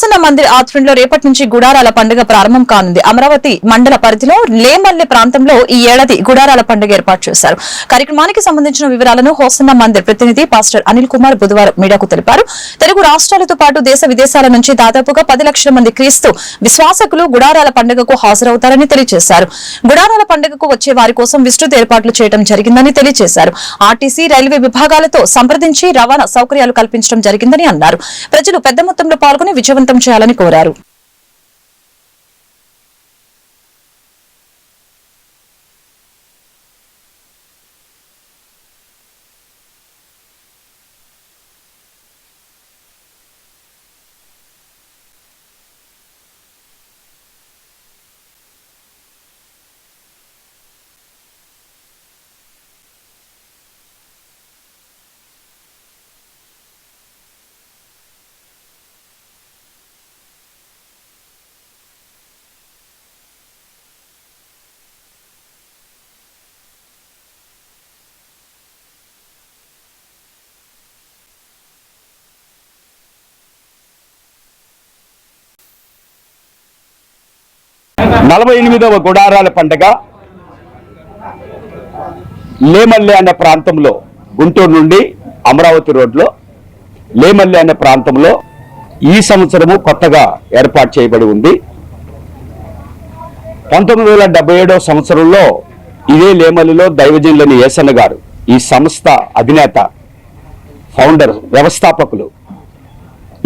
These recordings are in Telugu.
ప్రసన్న మందిర్ ఆధ్వర్యంలో రేపటి నుంచి గుడారాల పండుగ ప్రారంభం కానుంది. అమరావతి మండల పరిధిలో లేమల్లె ప్రాంతంలో ఈ ఏడాది గుడారాల పండుగ ఏర్పాటు చేశారు. కార్యక్రమానికి సంబంధించిన వివరాలను హోసన్న మందిర్ ప్రతినిధి పాస్టర్ అనిల్ కుమార్ బుధవారం మీడియాకు తెలిపారు. తెలుగు రాష్ట్రాలతో పాటు దేశ విదేశాల నుంచి దాదాపుగా పది లక్షల మంది క్రీస్తు విశ్వాసకులు గుడారాల పండుగకు హాజరవుతారని తెలియజేశారు. గుడారాల పండుగకు వచ్చే వారి కోసం విస్తృత ఏర్పాట్లు చేయడం జరిగిందని తెలియజేశారు. ఆర్టీసీ రైల్వే విభాగాలతో సంప్రదించి రవాణా సౌకర్యాలు కల్పించడం జరిగిందని అన్నారు. ప్రజలు పెద్ద మొత్తంలో పాల్గొని విజయవంతం చేయాలని కోరారు. నలభై ఎనిమిదవ గుడారాల పండగ లేమల్లె అనే ప్రాంతంలో గుంటూరు నుండి అమరావతి రోడ్లో లేమల్లె అనే ప్రాంతంలో ఈ సంవత్సరము కొత్తగా ఏర్పాటు చేయబడి ఉంది. పంతొమ్మిది వేల డెబ్బై ఏడవ సంవత్సరంలో ఇదే లేమల్లిలో దైవజనులని ఏసన్న గారు ఈ సంస్థ అధినేత ఫౌండర్ వ్యవస్థాపకులు.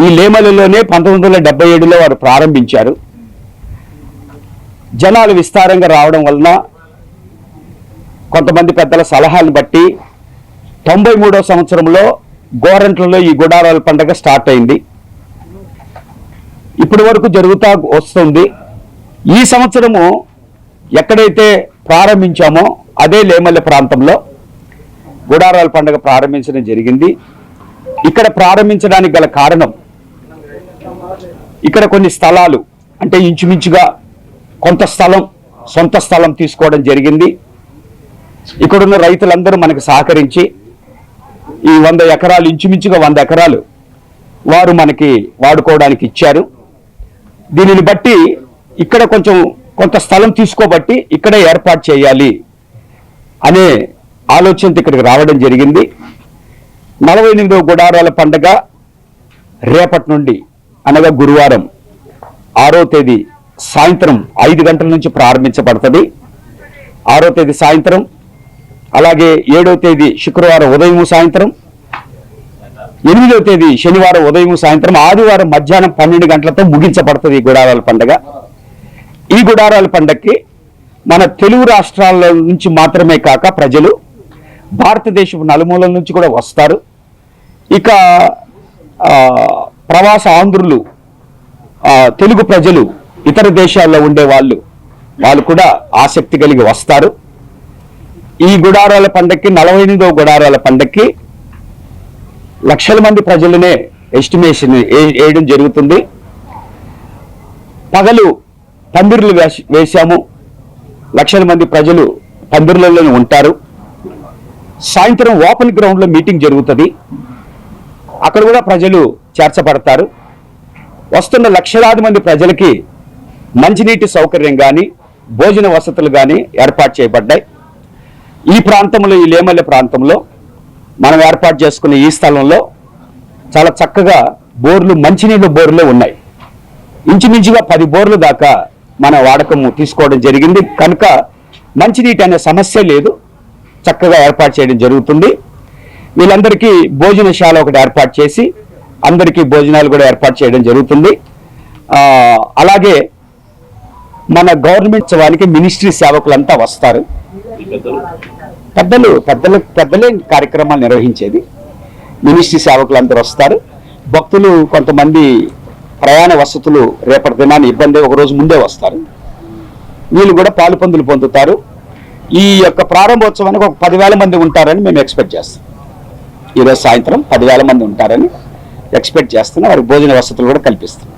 ఈ లేమల్లిలోనే పంతొమ్మిది వందల డెబ్బై ఏడులో వారు ప్రారంభించారు. జనాలు విస్తారంగా రావడం వలన కొంతమంది పెద్దల సలహాలు బట్టి తొంభై మూడో సంవత్సరంలో గోరంట్లలో ఈ గుడారాల పండగ స్టార్ట్ అయింది. ఇప్పటి వరకు జరుగుతా వస్తుంది. ఈ సంవత్సరము ఎక్కడైతే ప్రారంభించామో అదే లేమల్లె ప్రాంతంలో గుడారాల పండగ ప్రారంభించడం జరిగింది. ఇక్కడ ప్రారంభించడానికి గల కారణం ఇక్కడ కొన్ని స్థలాలు అంటే ఇంచుమించుగా కొంత స్థలం సొంత స్థలం తీసుకోవడం జరిగింది. ఇక్కడున్న రైతులందరూ మనకు సహకరించి ఈ వంద ఎకరాలు ఇంచుమించుగా వంద ఎకరాలు వారు మనకి వాడుకోవడానికి ఇచ్చారు. దీనిని బట్టి ఇక్కడ కొంచెం కొంత స్థలం తీసుకోబట్టి ఇక్కడే ఏర్పాటు చేయాలి అనే ఆలోచనతో ఇక్కడికి రావడం జరిగింది. నలభై ఎనిమిదవ గుడారాల పండగ రేపటి నుండి అనగా గురువారం ఆరో తేదీ సాయంత్రం ఐదు గంటల నుంచి ప్రారంభించబడుతుంది. ఆరో తేదీ సాయంత్రం అలాగే ఏడో తేదీ శుక్రవారం ఉదయం సాయంత్రం ఎనిమిదవ తేదీ శనివారం ఉదయం సాయంత్రం ఆదివారం మధ్యాహ్నం పన్నెండు గంటలతో ముగించబడుతుంది ఈ గుడారాల పండగ. ఈ గుడారాల పండగకి మన తెలుగు రాష్ట్రాల నుంచి మాత్రమే కాక ప్రజలు భారతదేశపు నలుమూలల నుంచి కూడా వస్తారు. ఇక ప్రవాస ఆంధ్రులు తెలుగు ప్రజలు ఇతర దేశాల్లో ఉండే వాళ్ళు వాళ్ళు కూడా ఆసక్తి కలిగి వస్తారు. ఈ గుడారాల పండక్కి నలభై ఎనిమిదవ గుడారాల పండక్కి లక్షల మంది ప్రజలనే ఎస్టిమేషన్ వేయడం జరుగుతుంది. పగలు పందిర్లు వేసి- వేశాము. లక్షల మంది ప్రజలు పందిర్లలోనే ఉంటారు. సాయంత్రం ఓపెన్ గ్రౌండ్లో మీటింగ్ జరుగుతుంది. అక్కడ కూడా ప్రజలు చేర్చబడతారు. వస్తున్న లక్షలాది మంది ప్రజలకి మంచినీటి సౌకర్యం కానీ భోజన వసతులు కానీ ఏర్పాటు చేయబడ్డాయి. ఈ ప్రాంతంలో ఈ లేమల్లె ప్రాంతంలో మనం ఏర్పాటు చేసుకున్న ఈ స్థలంలో చాలా చక్కగా బోర్లు మంచినీళ్ళ బోర్లు ఉన్నాయి. ఇంచుమించుగా పది బోర్లు దాకా మన వాడకము తీసుకోవడం జరిగింది. కనుక మంచినీటి అనే సమస్య లేదు. చక్కగా ఏర్పాటు చేయడం జరుగుతుంది. వీళ్ళందరికీ భోజనశాల ఒకటి ఏర్పాటు చేసి అందరికీ భోజనాలు కూడా ఏర్పాటు చేయడం జరుగుతుంది. అలాగే మన గవర్నమెంట్ ఉత్సవానికి మినిస్ట్రీ సేవకులంతా వస్తారు. పెద్దలు పెద్దలు పెద్దలే కార్యక్రమాలు నిర్వహించేది. మినిస్ట్రీ సేవకులందరూ వస్తారు. భక్తులు కొంతమంది ప్రయాణ వసతులు రేపటి దినాన్ని ఇబ్బంది ఒకరోజు ముందే వస్తారు. వీళ్ళు కూడా పాలు పందులు పొందుతారు. ఈ యొక్క ప్రారంభోత్సవానికి ఒక పదివేల మంది ఉంటారని మేము ఎక్స్పెక్ట్ చేస్తాం. ఈరోజు సాయంత్రం పదివేల మంది ఉంటారని ఎక్స్పెక్ట్ చేస్తున్నాం. వారికి భోజన వసతులు కూడా కల్పిస్తాం